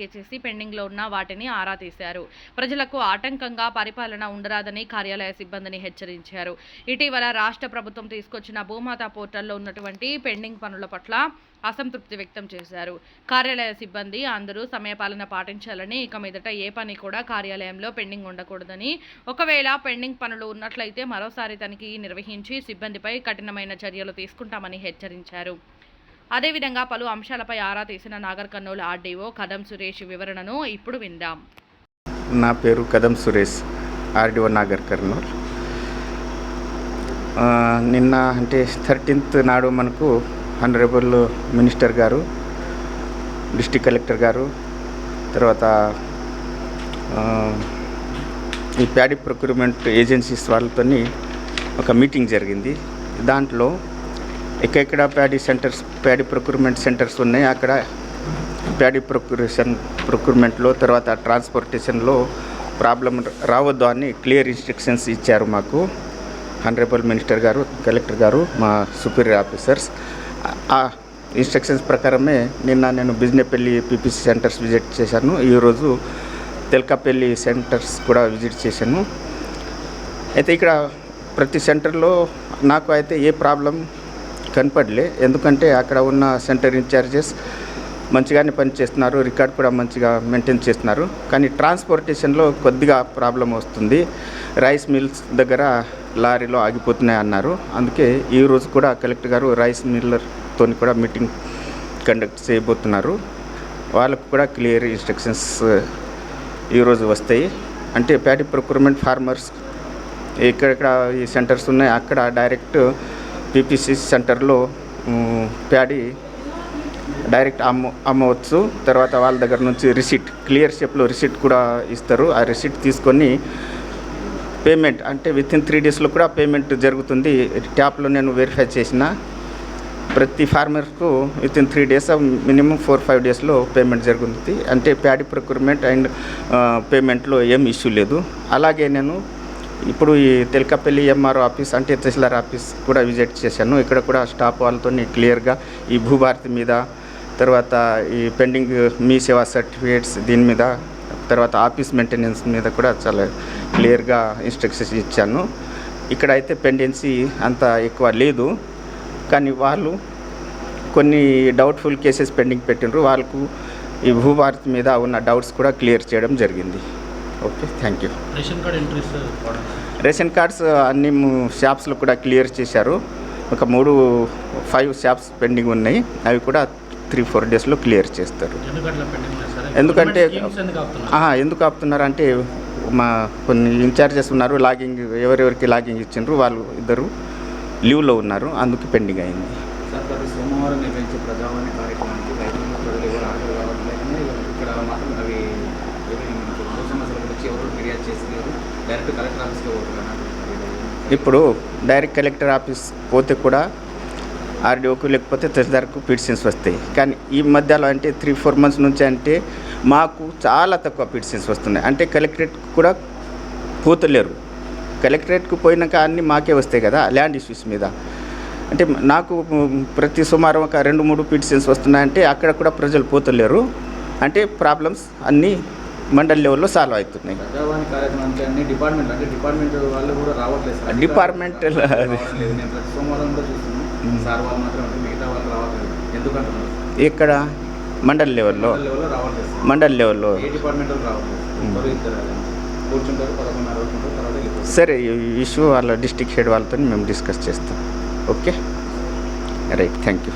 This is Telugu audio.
చేసి పెండింగ్లో ఉన్న వాటిని ఆరా తీశారు. ప్రజలకు ఆటంకంగా పరిపాలన ఉండరాదని కార్యాలయ సిబ్బందిని హెచ్చరించారు. ఇటీవల రాష్ట్ర ప్రభుత్వం తీసుకొచ్చిన భూమాత పోర్టల్లో ఉన్నటువంటి పెండింగ్ పనుల పట్ల అసంతృప్తి వ్యక్తం చేశారు. కార్యాలయ సిబ్బంది అందరూ సమయపాలన పాటించాలని ఇక మీదట ఏ పని కూడా కార్యాలయంలో పెండింగ్ ఉండకూడదని ఒకవేళ పెండింగ్ పనులు ఉన్నట్లయితే మరోసారి తనిఖీ నిర్వహించి సిబ్బందిపై కఠినమైన చర్యలు తీసుకుంటామని హెచ్చరించారు. అదేవిధంగా పలు అంశాలపై ఆరా తీసిన నాగర్ కర్నూలు ఆర్డీఓ కదం సురేష్ వివరణను ఇప్పుడు విందాం. నా పేరు కదం సురేష్ ఆర్డిఓ నాగర్ కర్నూల్. నిన్న అంటే థర్టీన్త్ నాడు మనకు హనరబుల్ మినిస్టర్ గారు డిస్టిక్ కలెక్టర్ గారు తర్వాత ఈ ప్యాడీ ప్రొక్యూర్మెంట్ ఏజెన్సీస్ వాళ్ళతోని ఒక మీటింగ్ జరిగింది. దాంట్లో ఎక్కడెక్కడ paddy centres paddy procurement centres ఉన్నాయి అక్కడ ప్యాడీ ప్రొక్యూరేషన్ ప్రొక్యూర్మెంట్లో తర్వాత ట్రాన్స్పోర్టేషన్లో ప్రాబ్లం రావద్దు అని క్లియర్ ఇన్స్ట్రక్షన్స్ ఇచ్చారు మాకు. హండ్రబుల్ మినిస్టర్ గారు కలెక్టర్ గారు మా సుపీరియర్ ఆఫీసర్స్. ఆ ఇన్స్ట్రక్షన్స్ ప్రకారమే నిన్న నేను బిజినెపల్లి పీపీసీ సెంటర్స్ విజిట్ చేశాను. ఈరోజు తెల్కాపల్లి సెంటర్స్ కూడా విజిట్ చేశాను. అయితే ఇక్కడ ప్రతి సెంటర్లో నాకు అయితే ఏ ప్రాబ్లం కనపడలే. ఎందుకంటే అక్కడ ఉన్న సెంటర్ ఇన్ఛార్జెస్ మంచిగానే పనిచేస్తున్నారు రికార్డ్ కూడా మంచిగా మెయింటైన్ చేస్తున్నారు. కానీ ట్రాన్స్పోర్టేషన్లో కొద్దిగా ప్రాబ్లం వస్తుంది. రైస్ మిల్స్ దగ్గర లారీలో ఆగిపోతున్నాయి అన్నారు. అందుకే ఈ రోజు కూడా కలెక్టర్ గారు రైస్ మిల్లర్తో కూడా మీటింగ్ కండక్ట్ చేయబోతున్నారు. వాళ్ళకు కూడా క్లియర్ ఇన్స్ట్రక్షన్స్ ఈరోజు వస్తాయి. అంటే ప్యాడీ ప్రొక్యూర్మెంట్ ఫార్మర్స్ ఎక్కడెక్కడ ఈ సెంటర్స్ ఉన్నాయి అక్కడ డైరెక్ట్ పీపీసీ సెంటర్లో ప్యాడీ డైరెక్ట్ అమ్మ అమ్మవచ్చు. తర్వాత వాళ్ళ దగ్గర నుంచి రిసిట్ క్లియర్ షేప్లో రిసిట్ కూడా ఇస్తారు. ఆ రిసిట్ తీసుకొని పేమెంట్ అంటే విత్ ఇన్ త్రీ డేస్లో కూడా పేమెంట్ జరుగుతుంది. ట్యాప్లో నేను వెరిఫై చేసిన ప్రతి ఫార్మర్కు within three days minimum four five డేస్లో పేమెంట్ జరుగుతుంది. అంటే ప్యాడీ ప్రొక్యూర్మెంట్ అండ్ పేమెంట్లో ఏం ఇష్యూ లేదు. అలాగే నేను ఇప్పుడు ఈ తెలకపల్లి ఎంఆర్ ఆఫీస్ అంటే తహసీల్దార్ ఆఫీస్ కూడా విజిట్ చేశాను. ఇక్కడ కూడా స్టాఫ్ వాళ్ళతో క్లియర్గా ఈ భూభారతి మీద తర్వాత ఈ పెండింగ్ మీ సేవా సర్టిఫికేట్స్ దీని మీద తర్వాత ఆఫీస్ మెయింటెనెన్స్ మీద కూడా చాలా క్లియర్గా ఇన్స్ట్రక్షన్స్ ఇచ్చాను. ఇక్కడ అయితే పెండెన్సీ అంత ఎక్కువ లేదు. కానీ వాళ్ళు కొన్ని డౌట్ఫుల్ కేసెస్ పెండింగ్ పెట్టినరు వాళ్ళకు ఈ భూభారతి మీద ఉన్న డౌట్స్ కూడా క్లియర్ చేయడం జరిగింది. Okay thank you ration card entries ration cards అన్ని షాప్స్లో కూడా క్లియర్ చేశారు. ఒక మూడు ఫైవ్ షాప్స్ పెండింగ్ ఉన్నాయి. అవి కూడా త్రీ ఫోర్ డేస్లో క్లియర్ చేస్తారు. ఎందుకంటే- ఎందుకు ఆపుతున్నారు? ఆహా, ఎందుకు ఆపుతున్నారు అంటే మా కొన్ని ఇన్ఛార్జెస్ ఉన్నారు లాగింగ్ ఎవరెవరికి లాగింగ్ ఇచ్చిండ్రు వాళ్ళు ఇద్దరు లీవ్లో ఉన్నారు అందుకు పెండింగ్ అయింది. సోమవారం నిర్వహించే ప్రజావాణి కార్యక్రమానికి ఇప్పుడు డైరెక్ట్ కలెక్టర్ ఆఫీస్ పోతే కూడా ఆర్డీఓకు లేకపోతే తహసీల్దార్కు పిటిషన్స్ వస్తాయి. కానీ ఈ మధ్యలో అంటే త్రీ ఫోర్ మంత్స్ నుంచి అంటే మాకు చాలా తక్కువ పిటిషన్స్ వస్తున్నాయి. అంటే కలెక్టరేట్కు కూడా పోతలేరు. కలెక్టరేట్కు పోయినాక అన్నీ మాకే వస్తాయి కదా ల్యాండ్ ఇష్యూస్ మీద. అంటే నాకు ప్రతి సుమారు ఒక రెండు మూడు పిటిషన్స్ వస్తున్నాయంటే అక్కడ కూడా ప్రజలు పోతలేరు. అంటే ప్రాబ్లమ్స్ అన్నీ మండల్ లెవెల్లో సాల్వ్ అవుతున్నాయి. డిపార్ట్మెంట్ ఇక్కడ మండల్ లెవెల్లో. మండల్ లెవెల్లో సార్. ఇష్యూ వాళ్ళ డిస్టిక్ హెడ్ వాళ్ళతో మేము డిస్కస్ చేస్తాం. ఓకే? Right thank you